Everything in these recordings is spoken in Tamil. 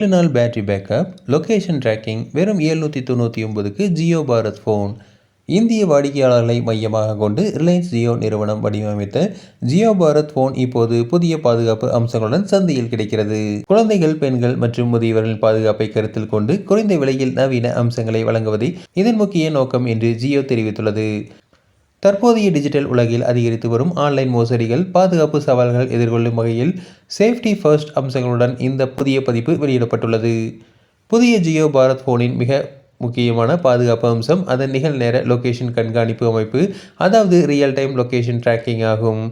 ஏழு நாள் பேட்டரி பேக்கப் லொகேஷன் ட்ராக்கிங் வெறும் எழுநூற்றி தொண்ணூற்றி ஒன்பதுக்கு ஜியோ பாரத் ஃபோன் இந்திய வாடிக்கையாளர்களை மையமாக கொண்டு ரிலையன்ஸ் ஜியோ நிறுவனம் வடிவமைத்த ஜியோ பாரத் போன் இப்போது புதிய பாதுகாப்பு அம்சங்களுடன் சந்தையில் கிடைக்கிறது. குழந்தைகள் பெண்கள் மற்றும் முதியவர்களின் பாதுகாப்பை கருத்தில் கொண்டு குறைந்த விலையில் நவீன அம்சங்களை வழங்குவதே இதன் முக்கிய நோக்கம் என்று ஜியோ தெரிவித்துள்ளது. தற்போதைய டிஜிட்டல் உலகில் அதிகரித்து வரும் ஆன்லைன் மோசடிகள் பாதுகாப்பு சவால்கள் எதிர்கொள்ளும் வகையில் சேஃப்டி ஃபர்ஸ்ட் அம்சங்களுடன் இந்த புதிய பதிப்பு வெளியிடப்பட்டுள்ளது. புதிய ஜியோ பாரத் ஃபோனின் மிக முக்கியமான பாதுகாப்பு அம்சம் அதன் நிகழ்நேர லொக்கேஷன் கண்காணிப்பு அமைப்பு அதாவது ரியல் டைம் லொக்கேஷன் ட்ராக்கிங் ஆகும்.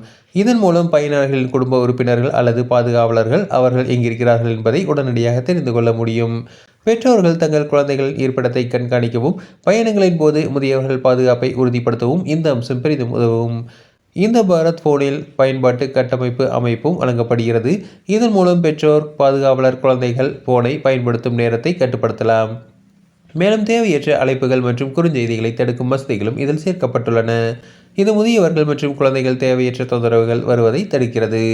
இதன் மூலம் பயனர்களின் குடும்ப உறுப்பினர்கள் அல்லது பாதுகாவலர்கள் அவர்கள் எங்கிருக்கிறார்கள் என்பதை உடனடியாக தெரிந்து கொள்ள முடியும். பெற்றோர்கள் தங்கள் குழந்தைகள் இருப்பிடத்தை கண்காணிக்கவும் பயணங்களின் போது முதியவர்கள் பாதுகாப்பை உறுதிப்படுத்தவும் இந்த அம்சம் பெரிதும் உதவும். இந்த பாரத் போனில் பயன்பாட்டு கட்டமைப்பு அமைப்பும் வழங்கப்படுகிறது. இதன் மூலம் பெற்றோர் பாதுகாவலர் குழந்தைகள் போனை பயன்படுத்தும் நேரத்தை கட்டுப்படுத்தலாம். மேலும் தேவையற்ற அழைப்புகள் மற்றும் குறுஞ்செய்திகளை தடுக்கும் வசதிகளும் இதில் சேர்க்கப்பட்டுள்ளன. இது முதியவர்கள் மற்றும் குழந்தைகள் தேவையற்ற தொந்தரவுகள் வருவதை தடுக்கிறது.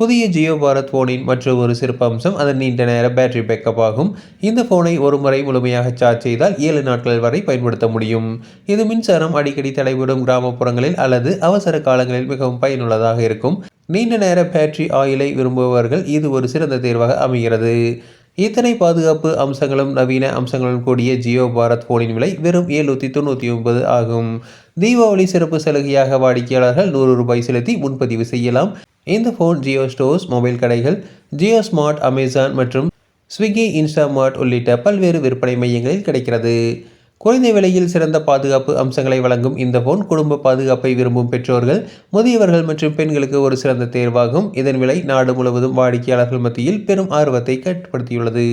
புதிய ஜியோ பாரத் ஃபோனின் மற்றொரு ஒரு சிறப்பு அம்சம் அதன் நீண்ட நேர பேட்டரி பேக்கப் ஆகும். இந்த ஃபோனை ஒரு முறை முழுமையாக சார்ஜ் செய்தால் ஏழு நாட்கள் வரை பயன்படுத்த முடியும். இது மின்சாரம் அடிக்கடி தடைபடும் கிராமப்புறங்களில் அல்லது அவசர காலங்களில் மிகவும் பயனுள்ளதாக இருக்கும். நீண்ட நேர பேட்டரி ஆயிலை விரும்புபவர்கள் இது ஒரு சிறந்த தேர்வாக அமைகிறது. இத்தனை பாதுகாப்பு அம்சங்களும் நவீன அம்சங்களும் கூடிய ஜியோ பாரத் போனின் விலை வெறும் ஏழுநூற்றி தொண்ணூற்றி ஒன்பது ஆகும். தீபாவளி சிறப்பு சலுகையாக வாடிக்கையாளர்கள் நூறு ரூபாய் செலுத்தி முன்பதிவு செய்யலாம். இந்த ஃபோன் ஜியோ ஸ்டோர்ஸ் மொபைல் கடைகள் ஜியோ ஸ்மார்ட் அமேசான் மற்றும் ஸ்விக்கி இன்ஸ்டாமார்ட் உள்ளிட்ட பல்வேறு விற்பனை மையங்களில் கிடைக்கிறது. குறைந்த விலையில் சிறந்த பாதுகாப்பு அம்சங்களை வழங்கும் இந்த ஃபோன் குடும்ப பாதுகாப்பை விரும்பும் பெற்றோர்கள் முதியவர்கள் மற்றும் பெண்களுக்கு ஒரு சிறந்த தேர்வாகும். இதன் விலை நாடு முழுவதும் வாடிக்கையாளர்கள் மத்தியில் பெரும் ஆர்வத்தை ஏற்படுத்தியுள்ளது.